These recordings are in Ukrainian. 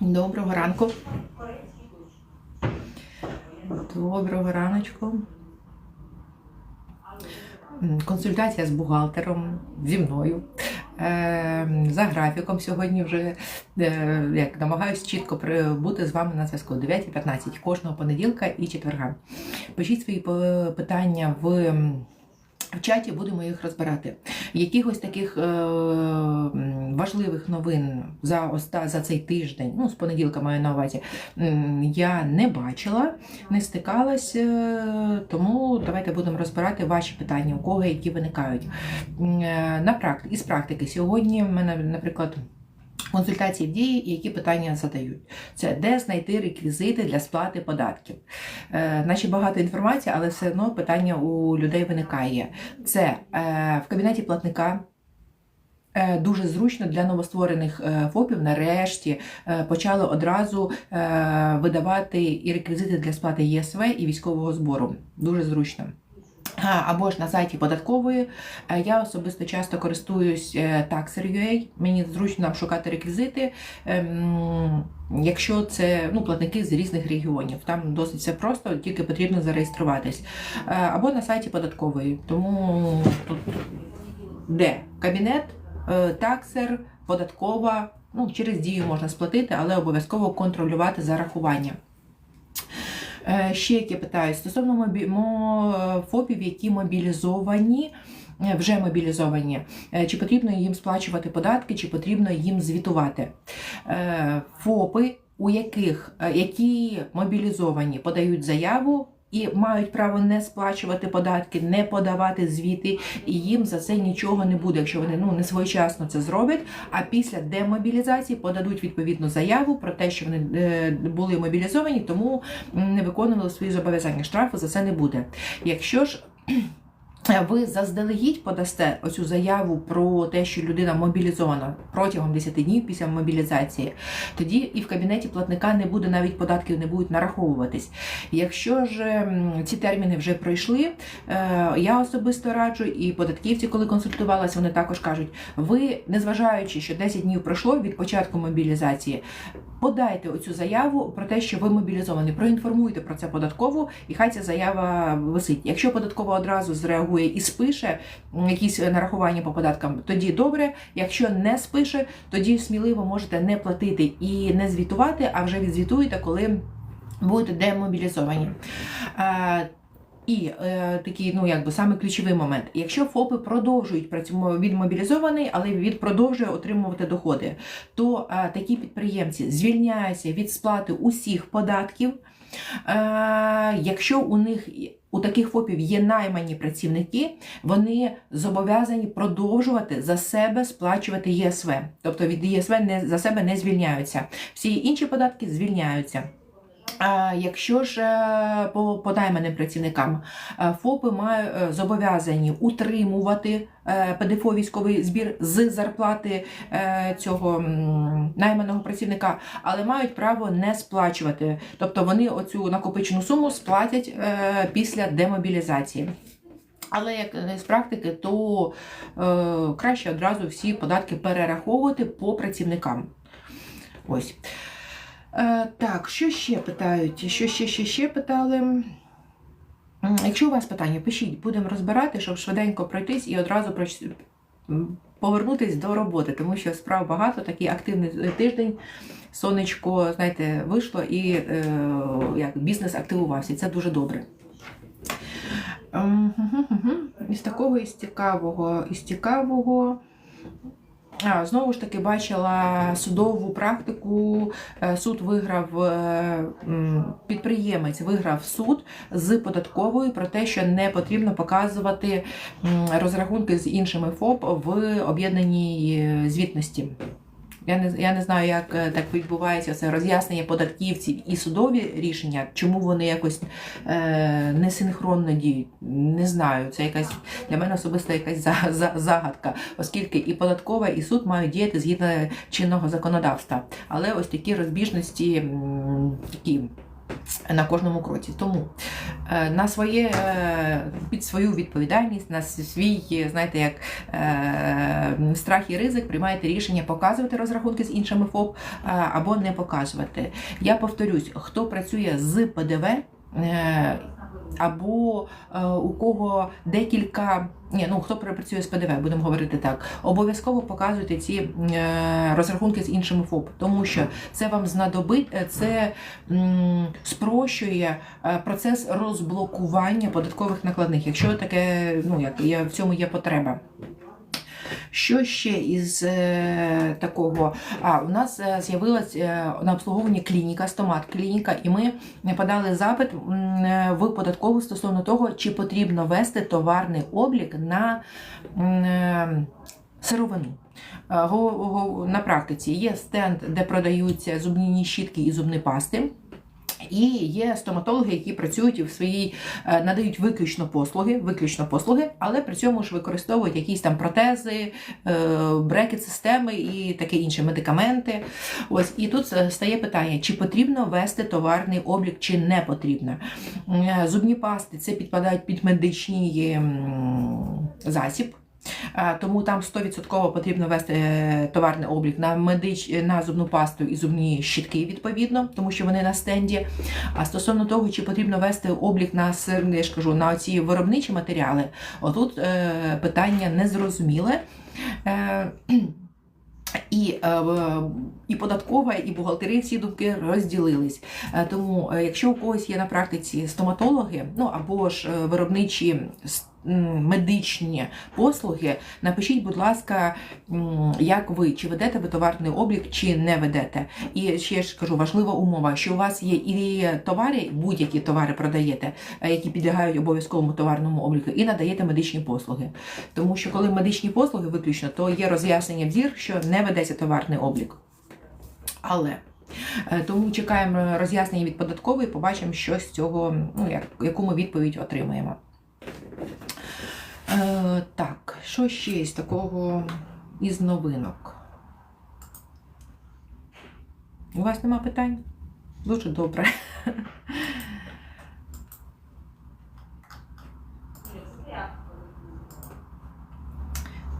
Доброго ранку. Доброго раночку. Консультація з бухгалтером зі мною. Е, За графіком сьогодні вже е, як намагаюсь чітко бути з вами на зв'язку 9.15 кожного понеділка і четверга. Пишіть свої по- питання в. В чаті будемо їх розбирати. Якихось таких е, важливих новин за оста за цей тиждень, ну з понеділка маю на увазі, я не бачила, не стикалась, е, тому давайте будемо розбирати ваші питання, у кого які виникають. Е, На практи із практики сьогодні в мене, наприклад. Консультації в дії, які питання задають. Це де знайти реквізити для сплати податків. Е, наче багато інформації, але все одно питання у людей виникає. Це е, в кабінеті платника. Е, Дуже зручно для новостворених е, ФОПів нарешті е, почали одразу видавати і реквізити для сплати ЄСВ і військового збору. Дуже зручно. Або ж на сайті податкової. Е, Я особисто часто користуюсь е, Taxer.ua. Мені зручно нам шукати реквізити, ем, якщо це ну, платники з різних регіонів. Там досить все просто, тільки потрібно зареєструватись. Е, Або на сайті податкової. Тому тут де кабінет, таксер, податкова. Ну, через дію можна сплатити, але обов'язково контролювати зарахування. Е, Ще яке питаю стосовно ФОПів, які мобілізовані. е, Вже мобілізовані, Е, чи потрібно їм сплачувати податки, чи потрібно їм звітувати. ФОПи, у яких які мобілізовані, подають заяву і мають право не сплачувати податки, не подавати звіти, і їм за це нічого не буде, якщо вони ну не своєчасно це зроблять. А після демобілізації подадуть відповідну заяву про те, що вони е, були мобілізовані, тому не виконували свої зобов'язання. Штрафу за це не буде. Якщо ж ви заздалегідь подасте оцю заяву про те, що людина мобілізована протягом 10 днів після мобілізації, тоді і в кабінеті платника не буде навіть податків, не будуть нараховуватись. Якщо ж ці терміни вже пройшли, е, я особисто раджу, і податківці, коли консультувалися, вони також кажуть: ви, незважаючи, що 10 днів пройшло від початку мобілізації, подайте оцю заяву про те, що ви мобілізовані, проінформуйте про це податкову, і хай ця заява висить. Якщо податкова одразу зреагує і спише якісь нарахування по податкам, тоді добре. Якщо не спише, тоді сміливо можете не платити і не звітувати, а вже відзвітуєте, коли будете демобілізовані. Е, і е, такий, ну якби саме ключовий момент. Якщо ФОПи продовжують працювати він мобілізований, але він продовжує отримувати доходи, то е, такі підприємці звільняються від сплати усіх податків. Е, якщо у них у таких ФОПів є наймані працівники, вони зобов'язані продовжувати за себе сплачувати ЄСВ. Тобто від ЄСВ не за себе не звільняються. Всі інші податки звільняються. Якщо ж е, по, найманим працівникам е, ФОПи мають е, зобов'язані утримувати ПДФО військовий збір з зарплати цього найманого працівника, але мають право не сплачувати. Тобто вони оцю накопичену суму сплатять після демобілізації. Але як з практики, то краще одразу всі податки перераховувати по працівникам. Ось. Е, так, що ще питають? Що ще, ще, ще питали? Якщо у вас питання, пишіть, будемо розбирати, щоб швиденько пройтись і одразу повернутись до роботи, тому що справ багато, такий активний тиждень. Сонечко, знаєте, вийшло і е, як бізнес активувався. Це дуже добре. Ем. Із такого із цікавого, із цікавого. Знову ж таки, бачила судову практику. Е, Суд виграв е, підприємець виграв суд з податковою про те, що не потрібно показувати розрахунки з іншими ФОП в об'єднаній е, звітності. Я не, я не знаю, як е, так відбувається це роз'яснення податківців і судові рішення, чому вони якось е, несинхронно діють. Не знаю. Це якась для мене особисто якась за, за, загадка, оскільки і податкова, і суд мають діяти згідно чинного законодавства. Але ось такі розбіжності такі. На кожному кроці. Тому е, на своє, е, під свою відповідальність, на свій, знаєте, як е, страх і ризик приймаєте рішення показувати розрахунки з іншими ФОП або не показувати. Я повторюсь, хто працює з ПДВ. Або е, у кого декілька, ні, ну хто працює з ПДВ, будемо говорити так, обов'язково показуйте ці е, розрахунки з іншими ФОП, тому що це вам знадобить, е, це спрощує процес розблокування податкових накладних, якщо таке, ну як є, в цьому є потреба. Що ще із е, такого? А у нас е, з'явилась е, на обслуговуванні клініка, стомат клініка, і ми подали запит в податкову стосовно того, чи потрібно вести товарний облік на сировину. На практиці є стенд, де продаються зубні щітки і зубні пасти. І є стоматологи, які працюють в своїй, е, надають виключно послуги, виключно послуги, але при цьому ж використовують якісь там протези, е, брекет-системи і таке інше медикаменти. Ось і тут е, стає питання: чи потрібно вести товарний облік, чи не потрібно. Зубні пасти це підпадають під медичний засіб. Е, Тому там 100% потрібно вести е, товарний облік на медич на зубну пасту і зубні щітки, відповідно, тому що вони на стенді. А стосовно того, чи потрібно вести облік на я ж кажу, на ці виробничі матеріали, отут е, питання незрозуміле. І, і податкова, і бухгалтерія всі думки розділились. Тому, якщо у когось є на практиці стоматологи, ну або ж виробничі медичні послуги, напишіть, будь ласка, як ви, чи ведете ви товарний облік, чи не ведете. І ще ж кажу, важлива умова, що у вас є і товари, будь-які товари продаєте, е, які підлягають обов'язковому товарному обліку, і надаєте медичні послуги. Тому що коли медичні послуги виключно, то є роз'яснення в зір, що не ведеться товарний облік. Але е, тому чекаємо роз'яснення від податкової, побачимо, що з цього, ну як, яку ми відповідь отримаємо. Е, так, що ще з такого із новинок? У вас нема питань? Дуже добре.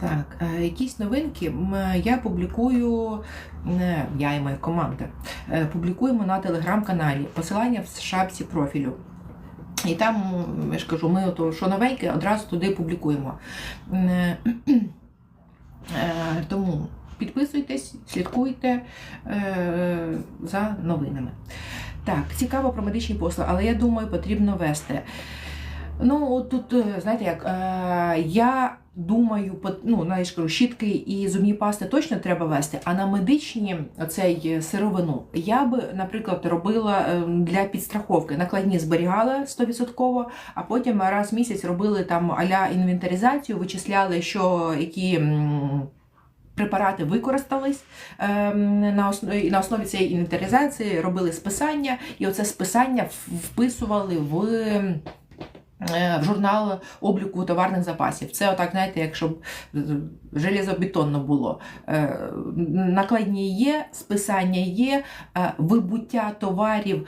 Так, е, якісь новинки я публікую, я і моя команда, е, публікуємо на телеграм-каналі. Посилання в шапці профілю. І там, я ж кажу, ми ото, що новеньке, одразу туди публікуємо. Е, е, Тому підписуйтесь, слідкуйте е, за новинами. Так, цікаво про медичні послуги, але я думаю, потрібно вести. Ну, тут, знаєте як, я думаю, ну, ж кажу, щітки і зубні пасти точно треба вести, а на медичні цей е, сировину я би, наприклад, робила е, для підстраховки. Накладні зберігала 100%, а потім раз в місяць робили там аля інвентаризацію, вичисляли, що які. Препарати використались ем, на основі, на основі цієї інвентаризації, робили списання, і оце списання вписували в в журнал обліку товарних запасів. Це отак, знаєте, якщо е, железобетонно було. Е, Накладні є, списання є, е, вибуття товарів.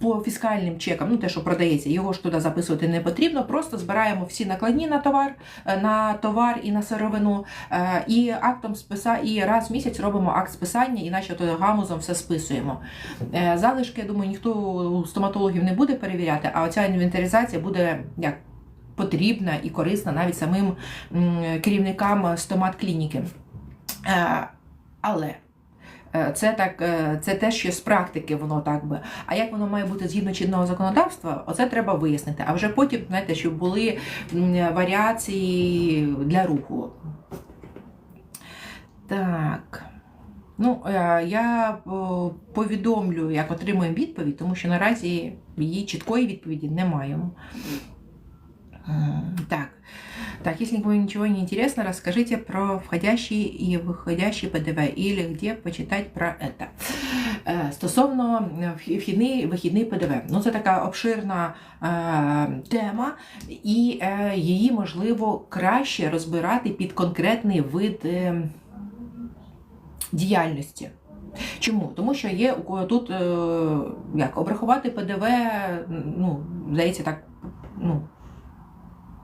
По фіскальним чекам, ну те, що продається, його ж туди записувати не потрібно. Просто збираємо всі накладні на товар, е, на товар і на сировину, е, і актом списа, і раз в місяць робимо акт списання, іначе то гамузом все списуємо. Е, Залишки, я думаю, ніхто у стоматологів не буде перевіряти, а оця інвентаризація буде як потрібна і корисна навіть самим керівникам стомат-клініки. Е, Але це так, е, це те, що з практики воно так би. А як воно має бути згідно чинного законодавства, оце треба вияснити. А вже потім, знаєте, щоб були варіації для руху. Так. Ну, е, я повідомлю, як отримуємо відповідь, тому що наразі її чіткої відповіді не маємо. М, Так. Так, если никому ничего не интересно, расскажите про входящий и выходящий ПДВ или где почитать про это. Е, Стосовно е, вхідний вихідний ПДВ, ну це така обширна е, тема, і е, її можливо краще розбирати під конкретний вид е, діяльності. Чому? Тому що є тут е, як обрахувати ПДВ, ну, здається, так, ну.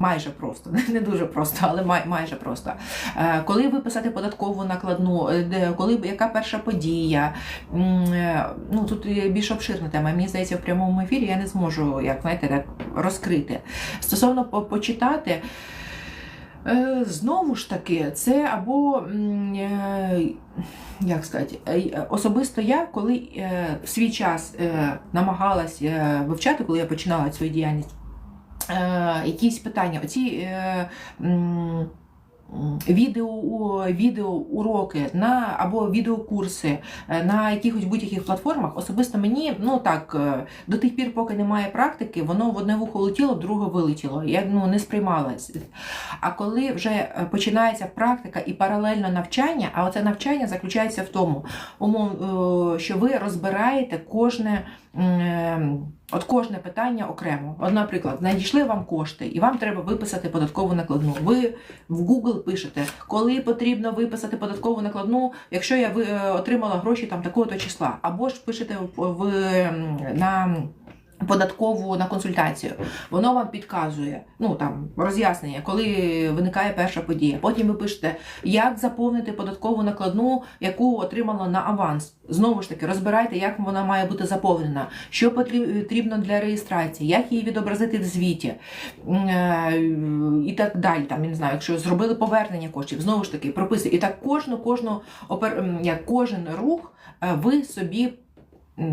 Майже просто, не дуже просто, але май, майже просто. Е, коли виписати податкову накладну, е, коли яка перша подія, е, ну тут більш обширна тема. Мені здається, в прямому ефірі я не зможу, як знаєте, так розкрити. Стосовно почитати. Знову ж таки, це або як сказати, особисто я, коли в свій час намагалась вивчати, коли я починала свою діяльність, якісь питання, оці е, відео, у- відеоуроки на або відеокурси е, на якихось будь-яких платформах, особисто мені, ну так, е, до тих пір, поки немає практики, воно в одне вухо летіло, в друге вилетіло. Я ну, не сприймалась. А коли вже е, починається практика і паралельно навчання, а оце навчання заключається в тому, е, що ви розбираєте кожне. М, е, От кожне питання окремо. От, наприклад, надійшли вам кошти, і вам треба виписати податкову накладну. Ви в Google пишете, коли потрібно виписати податкову накладну, якщо я е, отримала гроші там такого-то числа, або ж пишете в, в, на податкову на консультацію. Воно вам підказує, ну там роз'яснення, коли виникає перша подія. Потім ви пишете, як заповнити податкову накладну, яку отримала на аванс. Знову ж таки, розбирайте, як вона має бути заповнена, що потрібно для реєстрації, як її відобразити в звіті е, і так далі. Там я не знаю, якщо зробили повернення коштів, знову ж таки, прописуйте. І так кожну, кожну як кожен рух е, ви собі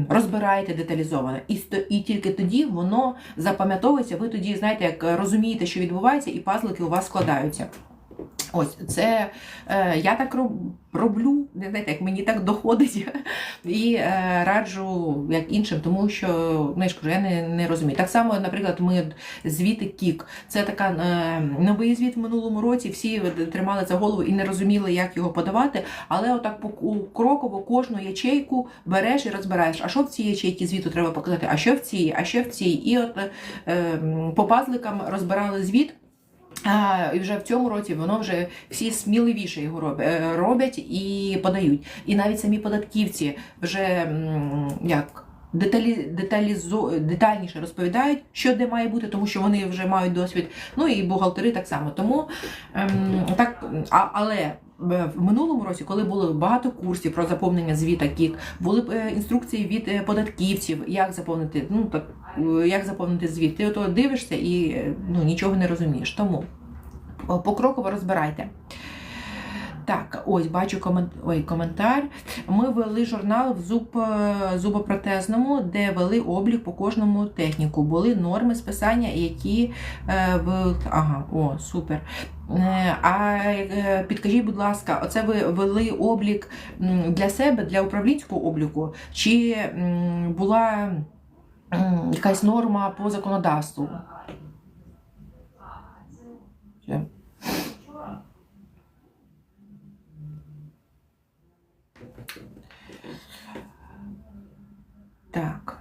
розбираєте деталізовано. І, сто- і тільки тоді воно запам'ятовується. Ви тоді знаєте, як розумієте, що відбувається, і пазлики у вас складаються. Ось це е, я так роб- роблю, не знаєте, як мені так доходить, і е, раджу як іншим, тому що ну, я ж кажу, я не, не розумію. Так само, наприклад, ми звіти Кік. Це така е, новий звіт в минулому році. Всі тримали за голову і не розуміли, як його подавати. Але отак по кроково кожну ячейку береш і розбираєш. А що в цій ячейці звіту треба показати? А що в цій, а що в цій? І от е, по пазликам розбирали звіт. І вже в цьому році воно вже всі сміливіше його е, роблять і подають. І навіть самі податківці вже як. Деталі, деталізо, детальніше розповідають, що де має бути, тому що вони вже мають досвід. Ну і бухгалтери так само. Тому ем, так, а, але в минулому році, коли було багато курсів про заповнення звіта КІК, були е, інструкції від е, податківців, як заповнити, ну так е, як заповнити звіт. Ти ото дивишся і е, ну, нічого не розумієш. Тому покроково розбирайте. Так, ось бачу комент... Ой, коментар. Ми вели журнал в зуб... е, зубопротезному, де вели облік по кожному техніку. Були норми списання, які е, в... Ага, о, супер. Е, А підкажіть, будь ласка, оце ви вели облік для себе, для управлінського обліку, чи була якась норма по законодавству? Так.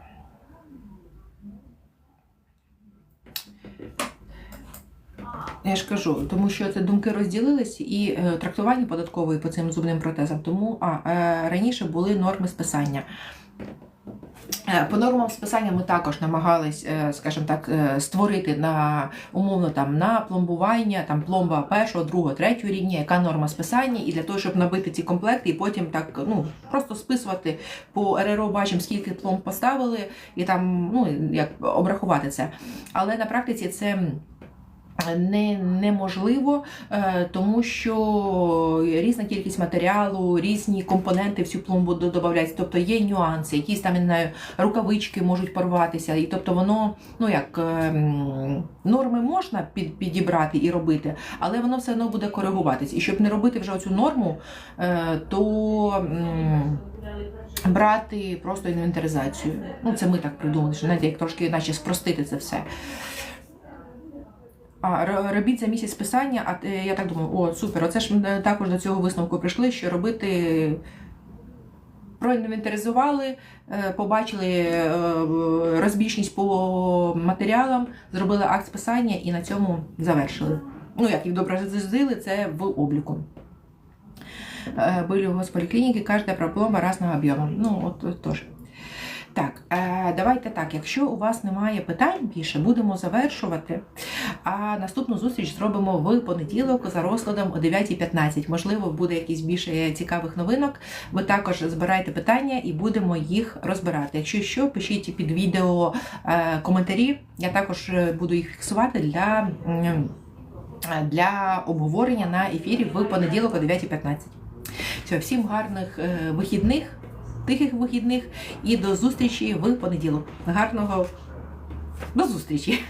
Я ж кажу, тому що це думки розділились і е, трактування податкової по цим зубним протезам. Тому а, е, раніше були норми списання. Е, По нормам списання ми також намагались, е, скажімо так, е, створити на умовно там на пломбування, там пломба першого, другого, третього рівня, яка норма списання, і для того, щоб набити ці комплекти, і потім так ну просто списувати по РРО, бачимо, скільки пломб поставили, і там ну як обрахувати це. Але на практиці це. Не, неможливо, е, тому що різна кількість матеріалу, різні компоненти в цю пломбу до- додаються. Тобто є нюанси, якісь там не знаю, рукавички можуть порватися. І тобто воно, ну як ем, норми можна під, підібрати і робити, але воно все одно буде коригуватись. І щоб не робити вже оцю норму, е, то брати просто інвентаризацію. Ну, це ми так придумали, що знаєте, як трошки наче спростити це все. А, робіть за місяць списання, а е, я так думаю, о, супер, оце ж ми е, також до цього висновку прийшли, що робити. Проінвентаризували, е, побачили розбіжність по матеріалам, зробили акт списання і на цьому завершили. Ну, як їх добре зазили, це в обліку. Были в госполиклинике, каждая проблема разного об'єму. Ну, от теж. Так, е, давайте так. Якщо у вас немає питань більше, будемо завершувати. А наступну зустріч зробимо в понеділок за розкладом о 9.15. Можливо, буде якийсь більше цікавих новинок. Ви також збирайте питання і будемо їх розбирати. Якщо що, пишіть під відео е, коментарі. Я також е, буду їх фіксувати для, для обговорення на ефірі в понеділок о 9.15. Все, всім гарних вихідних, тихих вихідних і до зустрічі в понеділок. Гарного до зустрічі!